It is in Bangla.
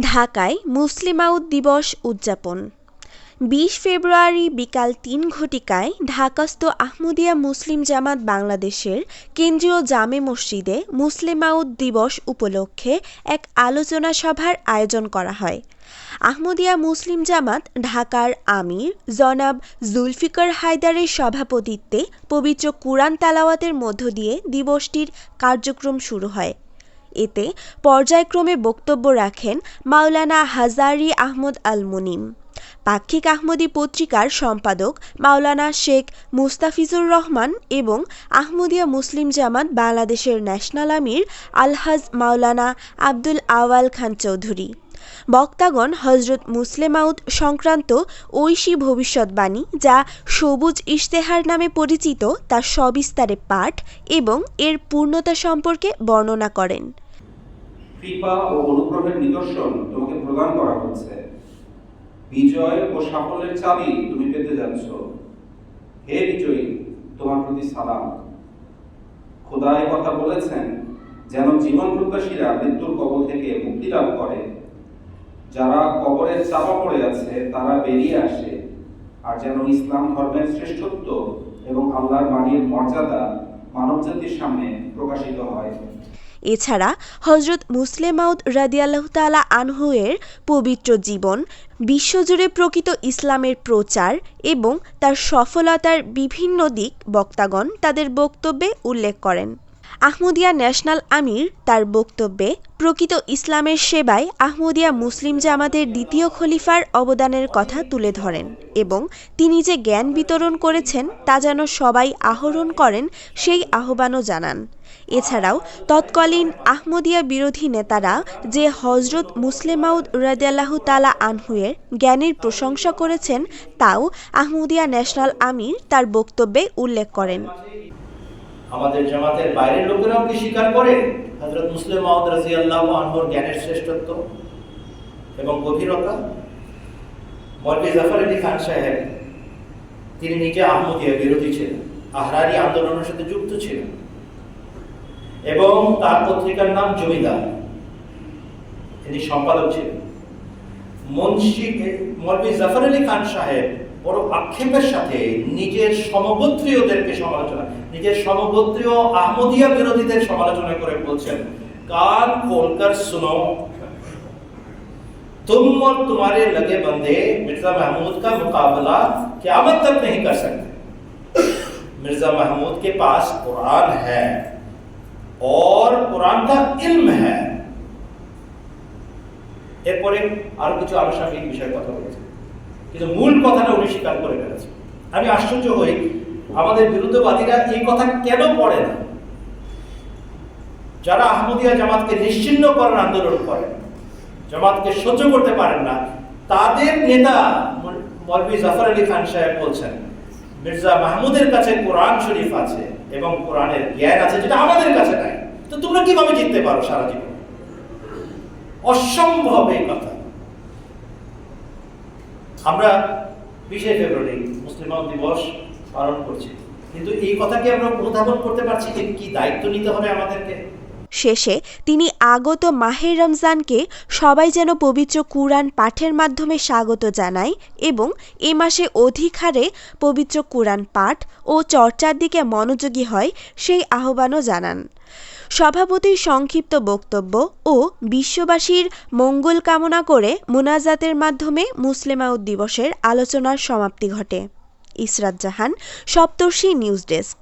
ঢাকায় মুসলিমাউদ দিবস উদযাপন। বিশ ফেব্রুয়ারি বিকাল তিন ঘটিকায় ঢাকাস্থ আহমদিয়া মুসলিম জামাত বাংলাদেশের কেন্দ্রীয় জামে মসজিদে মুসলিমাউদ দিবস উপলক্ষে এক আলোচনা সভার আয়োজন করা হয়। আহমদিয়া মুসলিম জামাত, ঢাকার আমির জনাব জুলফিকার হায়দারের সভাপতিত্বে পবিত্র কুরআন তালাওয়াতের মধ্য দিয়ে দিবসটির কার্যক্রম শুরু হয়। এতে পর্যায়ক্রমে বক্তব্য রাখেন মাওলানা হাজারি আহমদ আল মুনিম পাক্ষিক আহমদী পত্রিকার সম্পাদক মাওলানা শেখ মুস্তাফিজুর রহমান এবং আহমদিয়া মুসলিম জামাত বাংলাদেশের ন্যাশনাল আমির আলহাজ মাওলানা আব্দুল আওয়াল খান চৌধুরী। বক্তাগণ হজরত মুসলেমাউদ সংক্রান্ত ঐশী ভবিষ্যৎবাণী, যা সবুজ ইশতেহার নামে পরিচিত তার সবিস্তারে পাঠ এবং এর পূর্ণতা সম্পর্কে বর্ণনা করেন। কৃপা ও অনুগ্রহের নিদর্শন তোমাকে প্রদান করা হচ্ছে। বিজয় ও সাফল্যের চাবি তুমি পেতে যাচ্ছ। হে বিজয়ী, তোমার প্রতি সালাম। খোদায় কথা বলেছেন, যেন জীবন প্রত্যাশীরা মৃত্যুর কবর থেকে মুক্তি লাভ করে। যারা কবরের চাপা পড়ে আছে, তারা বেরিয়ে আসে। আর যেন ইসলাম ধর্মের শ্রেষ্ঠত্ব এবং আল্লাহর বাণীর মর্যাদা মানবজাতির সামনে প্রকাশিত হয়। এছাড়া হজরত মুসলেমাউদ রাদিয়াল্লাহু তাআলা আনহু এর পবিত্র জীবন, বিশ্বজুড়ে প্রকৃত ইসলামের প্রচার এবং তার সফলতার বিভিন্ন দিক বক্তাগণ তাদের বক্তব্যে উল্লেখ করেন। আহমদিয়া ন্যাশনাল আমির তার বক্তব্যে, প্রকৃত ইসলামের সেবায় আহমদিয়া মুসলিম জামাতের দ্বিতীয় খলিফার অবদানের কথা তুলে ধরেন এবং তিনি যে জ্ঞান বিতরণ করেছেন তা যেন সবাই আহরণ করেন সেই আহ্বানও জানান। এছাড়াও তৎকালীন আহমদিয়া বিরোধী নেতারা যে হজরত মুসলেমাউদ রাদিয়াল্লাহু তালা আনহুয়ের জ্ঞানের প্রশংসা করেছেন, তাও আহমদিয়া ন্যাশনাল আমির তার বক্তব্যে উল্লেখ করেন। আমাদের জামাতের বাইরের লোকেরাও কি স্বীকার করে? হজরত মুসলিম আল্লাহ আনহর জ্ঞানের শ্রেষ্ঠত্ব এবং গভীরতা? মৌলভী জাফর আলী খান সাহেব, তিনি নিজে আহমদিয়া বিরোধী ছিলেন, আহরারি আন্দোলনের সাথে যুক্ত ছিলেন এবং তার পত্রিকার নাম জমিদার। তিনি সম্পাদক ছিলেন। মুন্সি মৌলভী জাফর আলী খান সাহেব বড় আক্ষেপের সাথে নিজের সমগোত্রীয়দেরকে সমালোচনা নিজের সমগোত্রীয় আহমদিয়া বিরোধীদের সমালোচনা করে বলছেন কান खोलकर सुनो तुम और तुम्हारे लगे बंदे मिर्जा महमूद का मुकाबला क्यामत तक नहीं कर सकते मिर्जा महमूद के पास कुरान है और कुरान का इल्म है এরপরে আরো কিছু আনুষঙ্গিক বিষয়ে কথা বলেছে কিন্তু মূল কথাটা উনি স্বীকার করে ফেলেছে আমি আশ্চর্য হই, আমাদের বিরুদ্ধবাদীরা এই কথা কেন পড়ে না? যারা আহমদিয়া জামাতকে নিশ্চিন্ন করার আন্দোলন করেন, জামাতকে সহ্য করতে পারেন না, তাদের নেতা মলবি জাফর আলী খান সাহেব বলছেন, মির্জা মাহমুদের কাছে কোরআন শরীফ আছে এবং কোরআনের জ্ঞান আছে যেটা আমাদের কাছে নাই। তো তোমরা কীভাবে জিততে পারো সারা জীবন? অসম্ভব এই কথা। আমরা বিশে ফেব্রুয়ারি মুসলিম দিবস পালন করছি। কিন্তু এই কথা কি আমরা অনুধাবন করতে পারছি যে কি দায়িত্ব নিতে হবে আমাদেরকে? শেষে তিনি আগত মাহের রমজানকে সবাই যেন পবিত্র কুরআন পাঠের মাধ্যমে স্বাগত জানায় এবং এ মাসে অধিক হারে পবিত্র কুরআন পাঠ ও চর্চার দিকে মনোযোগী হয় সেই আহ্বানও জানান। সভাপতির সংক্ষিপ্ত বক্তব্য ও বিশ্ববাসীর মঙ্গল কামনা করে মোনাজাতের মাধ্যমে মুসলিমাউদ দিবসের আলোচনার সমাপ্তি ঘটে। Israt Jahan, Saptarshi news desk.